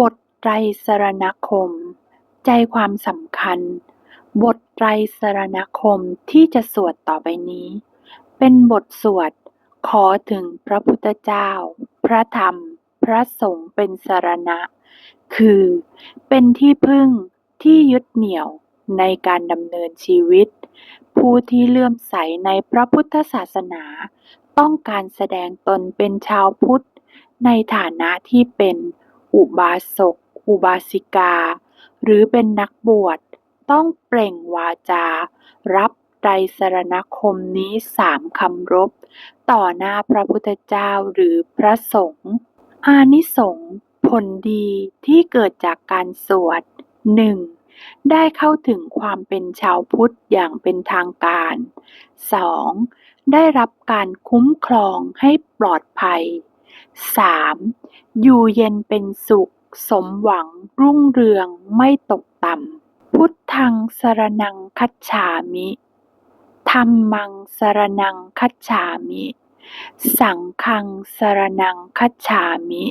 บทไตรสรณคม ใจความสำคัญ บทไตรสรณคมที่จะสวดต่อไปนี้ เป็นบทสวด ขอถึงพระพุทธเจ้า พระธรรม พระสงฆ์เป็นสรณะ คือ เป็นที่พึ่งที่ยึดเหนี่ยวในการดำเนินชีวิต ผู้ที่เลื่อมใสในพระพุทธศาสนา ต้องการแสดงตนเป็นชาวพุทธ ในฐานะที่เป็น อุบาสก อุบาสิกา หรือเป็นนักบวช ต้องเปล่งวาจา รับไตรสรณคมนี้สามคำรบ ต่อหน้าพระพุทธเจ้าหรือพระสงฆ์อานิสงส์ผลดีที่เกิดจากการสวด 1. ได้เข้าถึงความเป็นชาวพุทธอย่างเป็นทางการ 2. ได้รับการคุ้มครองให้ปลอดภัย 3. อยู่เย็นเป็นสุข สมหวังรุ่งเรืองไม่ตกต่ำ พุทธังสรณังคัจฉามิธัมมังสรณังคัจฉามิ สังฆังสรณังคัจฉามิ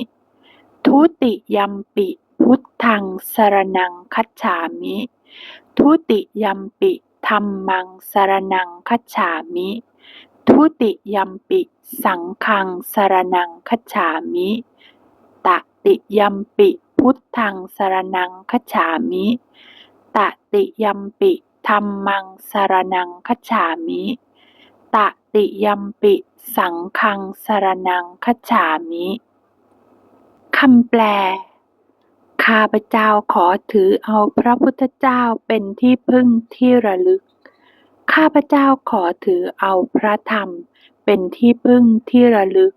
ทุติยัมปิ พุทธังสรณังคัจฉามิ ทุติยัมปิธัมมังสรณังคัจฉามิ ทุติยัมปิสังฆังสรณังคัจฉามิ ตติยัมปิพุทธังสรณังคัจฉามิ ตติยัมปิธัมมังสรณังคัจฉามิ ตติยัมปิสังฆังสรณังคัจฉามิคำแปล ข้าพเจ้าขอถือเอาพระพุทธเจ้าเป็นที่พึ่งที่ระลึก ข้าพเจ้าขอถือเอาพระธรรมเป็นที่พึ่งที่ระลึก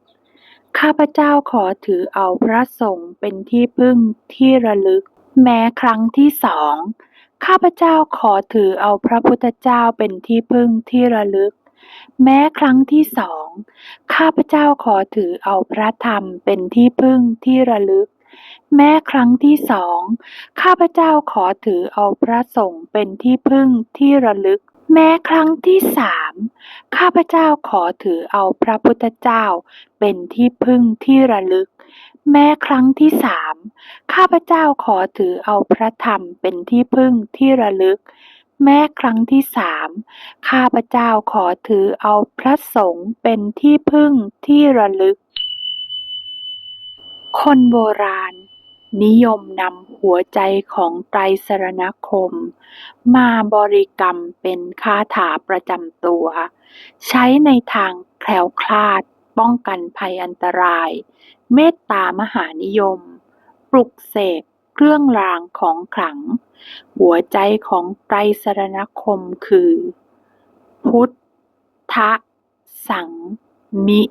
ข้าพเจ้าขอถือเอาพระสงฆ์เป็นที่พึ่งที่ระลึก แม้ครั้งที่สอง ข้าพเจ้าขอถือเอาพระพุทธเจ้าเป็นที่พึ่งที่ระลึก แม้ครั้งที่สอง ข้าพเจ้าขอถือเอาพระธรรมเป็นที่พึ่งที่ระลึก แม้ครั้งที่สอง ข้าพเจ้าขอถือเอาพระสงฆ์เป็นที่พึ่งที่ระลึก แม้ครั้งที่สามข้าพเจ้าขอถือเอาพระพุทธเจ้าเป็นที่พึ่งที่ระลึก แม้ครั้งที่สามข้าพเจ้าขอถือเอาพระธรรมเป็นที่พึ่งที่ระลึก แม้ครั้งที่สามข้าพเจ้าขอถือเอาพระสงฆ์เป็นที่พึ่งที่ระลึก คนโบราณ นิยมนำหัวใจของไตรสรณคม มาบริกรรมเป็นคาถาประจำตัว ใช้ในทางแคล้วคลาด ป้องกันภัยอันตราย เมตตามหานิยม ปลุกเสกเครื่องรางของขลัง หัวใจของไตรสรณคมคือ พุทธสังมิ